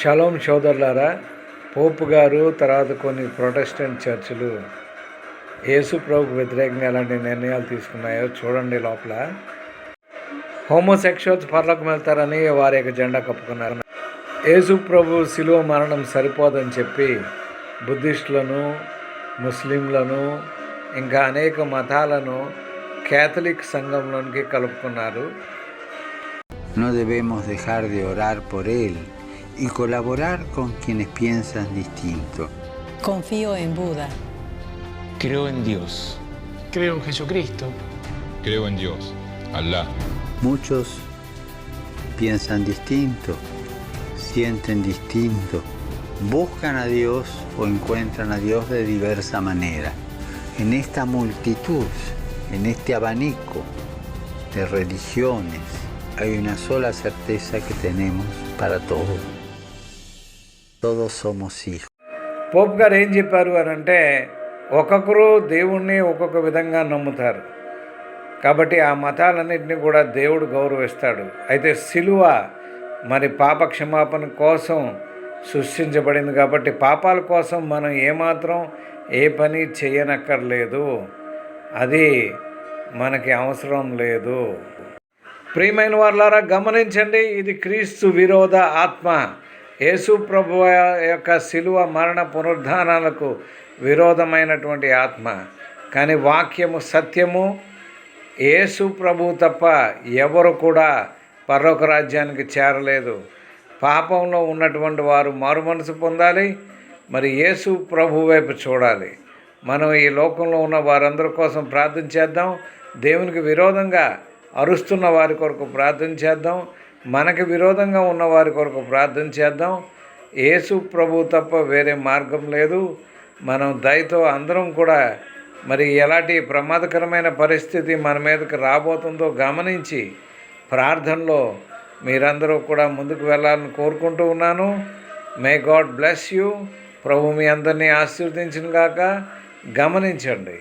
Shalom సోదరులారా పోపు గారు తర్వాత కొన్ని ప్రొటెస్టెంట్ చర్చిలు. యేసు ప్రభుకు వ్యతిరేకంగా ఎలాంటి నిర్ణయాలు తీసుకున్నాయో చూడండి లోపల. హోమోసెక్షువల్స్ పర్లకు వెళ్తారని వారి యొక్క జెండా కప్పుకున్నారు. యేసు ప్రభు శిలువ మరణం సరిపోదని చెప్పి బుద్ధిస్టులను ముస్లింలను ఇంకా అనేక మతాలను కేథలిక్ సంఘంలోనికి కలుపుకున్నారు. No debemos dejar de orar por Él. Y colaborar con quienes piensan distinto. Confío en Buda. Creo en Dios. Creo en Jesucristo. Creo en Dios, Alá, Muchos piensan distinto, sienten distinto, buscan a Dios o encuentran a Dios de diversa manera. En esta multitud, en este abanico de religiones, hay una sola certeza que tenemos para todos. Todos somos hijos. Pope గారు ఏం చెప్పారు అని అంటే ఒక్కొక్కరు దేవుణ్ణి ఒక్కొక్క విధంగా నమ్ముతారు. కాబట్టి ఆ మతాలన్నింటినీ కూడా దేవుడు గౌరవిస్తాడు. అయితే సిలువ మరి పాప క్షమాపణ కోసం సృష్టించబడింది కాబట్టి పాపాల కోసం మనం ఏమాత్రం ఏ పని చేయనక్కర్లేదు. అది మనకి అవసరం లేదు. ప్రియమైన వాళ్ళారా గమనించండి ఇది క్రీస్తు విరోధ ఆత్మ. యేసు ప్రభు యొక్క శిలువ మరణ పునరుద్ధానాలకు విరోధమైనటువంటి ఆత్మ. కానీ వాక్యము సత్యము. యేసు ప్రభు తప్ప ఎవరు కూడా పరలోక రాజ్యానికి చేరలేదు. పాపంలో ఉన్నటువంటి వారు మారుమనసు పొందాలి. మరి యేసు ప్రభు వైపు చూడాలి. మనం ఈ లోకంలో ఉన్న వారందరి కోసం ప్రార్థన చేద్దాం. దేవునికి విరోధంగా అరుస్తున్న వారి కొరకు ప్రార్థన చేద్దాం. మనకి విరోధంగా ఉన్న వారి కొరకు ప్రార్థన చేద్దాం. యేసు ప్రభు తప్ప వేరే మార్గం లేదు. మనం దయతో అందరం కూడా మరి ఎలాంటి ప్రమాదకరమైన పరిస్థితి మన మీదకి రాబోతుందో గమనించి ప్రార్థనలో మీరందరూ కూడా ముందుకు వెళ్ళాలని కోరుకుంటూ ఉన్నాను. May God bless you. ప్రభు మీ అందరినీ ఆశీర్వదించిన గాక. గమనించండి.